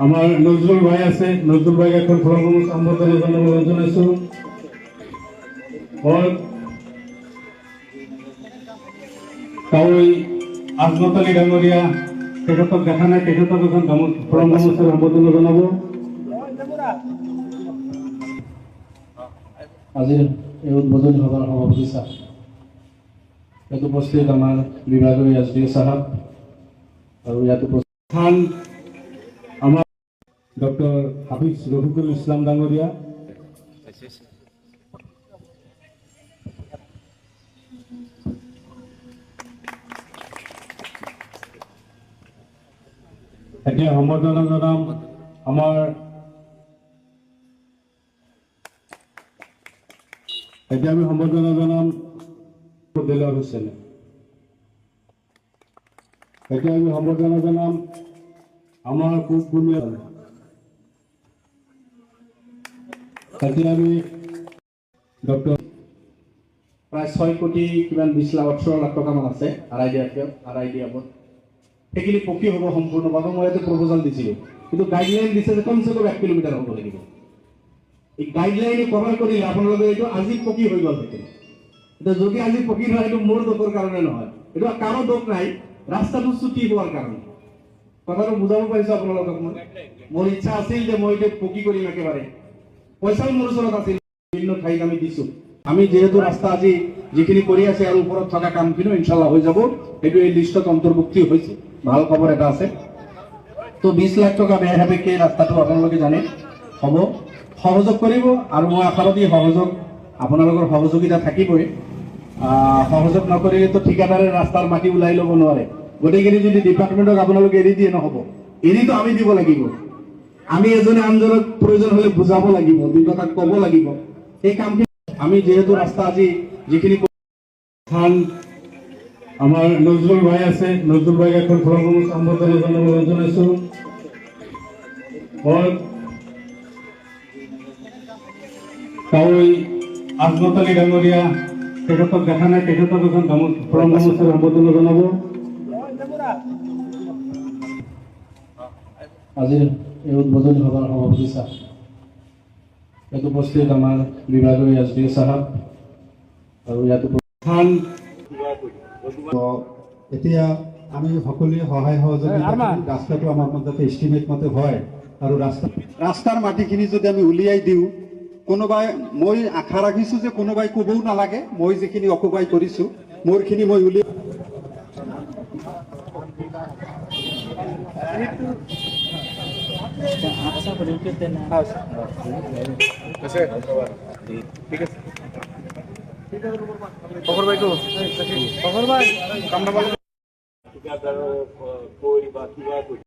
আমাৰ নজরুল ভাই আছে। নজরুল ভাইক এখন জনাইছো और কাউৰী আজমত আলী ডাঙৰীয়া তেখেতক দেখা নাই তেখেতক এখন ফলম সম্বোধন জনাব। আজিৰ এই উদ্বোধনী সভাৰ সভাপতি ছাৰ ইয়াত উপস্থিত আমাৰ বিভাগীয় এছ ডি চাহাব আৰু ইয়াত উপস্থিত ডক্টৰ হাফিজ ৰফিকুল ইছলাম ডাঙৰীয়া। এতিয়া সম্বৰ্ধনা জনাম আমাৰ এতিয়া আমি সম্বৰ্ধনা জনাম দেলাৰ হুছেইন এতিয়া আমি সম্বৰ্ধনা জনাম আমাৰ পূব এতিয়া আমি ডক্টৰ প্ৰায় ছয় কোটি কিমান বিছ লাখ ওঠৰ লাখ টকামান আছে আৰ আই ডি এফত আৰ আই ডি সেইখিনি পকী হ'ব সম্পূৰ্ণভাৱে, মই ইয়াতে প্ৰপ'জাল দিছিলোঁ। কিন্তু গাইডলাইন দিছে যে কমচে কম এক কিলোমিটাৰ হ'ব লাগিব। এই গাইডলাইনে কভাৰ কৰিলে আপোনালোকে এইটো আজি পকী হৈ গ'ল সেইখিনি এতিয়া যদি আজি পকী নহয়, এইটো মোৰ দোষৰ কাৰণে নহয়। এইটো কাৰো দোষ নাই, ৰাস্তাটো চুটি হোৱাৰ কাৰণে। কথাটো বুজাব পাৰিছো আপোনালোকক মই। মোৰ ইচ্ছা আছিল যে মই এইটো পকী কৰিম একেবাৰে। পইচাও মোৰ ওচৰত আছিল। বিভিন্ন ঠাইত আমি দিছো। আমি যিহেতু ৰাস্তা আজি যিখিনি কৰি আছে আৰু ওপৰত থকা কামখিনিও ইনশাল্লাহ হৈ যাব। সেইটো এই লিষ্টত অন্তৰ্ভুক্তি হৈছে। ভালো খবৰ এটা আছে। তো বিশ লাখ টকা ব্যয় সাপেক্ষে ৰাস্তাটো আপোনালোকে জানে। হ'ব। সহযোগ কৰিব আৰু মই আশাবাদী সহযোগ আপোনালোকৰ সহযোগিতা থাকিবই। সহযোগ নকৰিলেতো ঠিকাদাৰে ৰাস্তাৰ মাটি ওলাই ল'ব নোৱাৰে। গোটেইখিনি যদি ডিপাৰ্টমেণ্টক আপোনালোকে এৰি দিয়ে নহ'ব। এৰিতো আমি দিব লাগিব। আমি এজনে আনজনক প্ৰয়োজন হ'লে বুজাব লাগিব দুই কথা ক'ব লাগিব। সেই কামখিনি আমি যিহেতু ৰাস্তা আজি যিখিনি খান আমাৰ নজরুল ভাই আছে নজরুল ভাইক এখন ফলসমূহ সম্বোধন জনাবলৈ জনাইছো। और কাউৰী আজমত আলী ডাঙৰীয়া, তেখেতক দেখা নাই, তেখেতক এখন ফলম গামোচাৰ সম্বোধন জনাব। আজিৰ এই উদ্বোধনী সভাৰ সভাপতি ছাৰ। ইয়াত উপস্থিত আমাৰ বিভাগীয় এছ ডি চাহাব আৰু ইয়াত উপস্থিত এতিয়া আমি সকলোৱে সহায় সহযোগিতা ৰাস্তাটো আমাৰ মতে এষ্টিমেট মতে হয় আৰু ৰাস্তা ৰাস্তাৰ মাটিখিনি যদি আমি উলিয়াই দিওঁ কোনোবাই মই আশা ৰাখিছোঁ যে কোনোবাই ক'বও নালাগে মই যিখিনি অকুপাই কৰিছোঁ মোৰখিনি মই উলিয়াই ফখর ভাই ফখর ভাই কামনা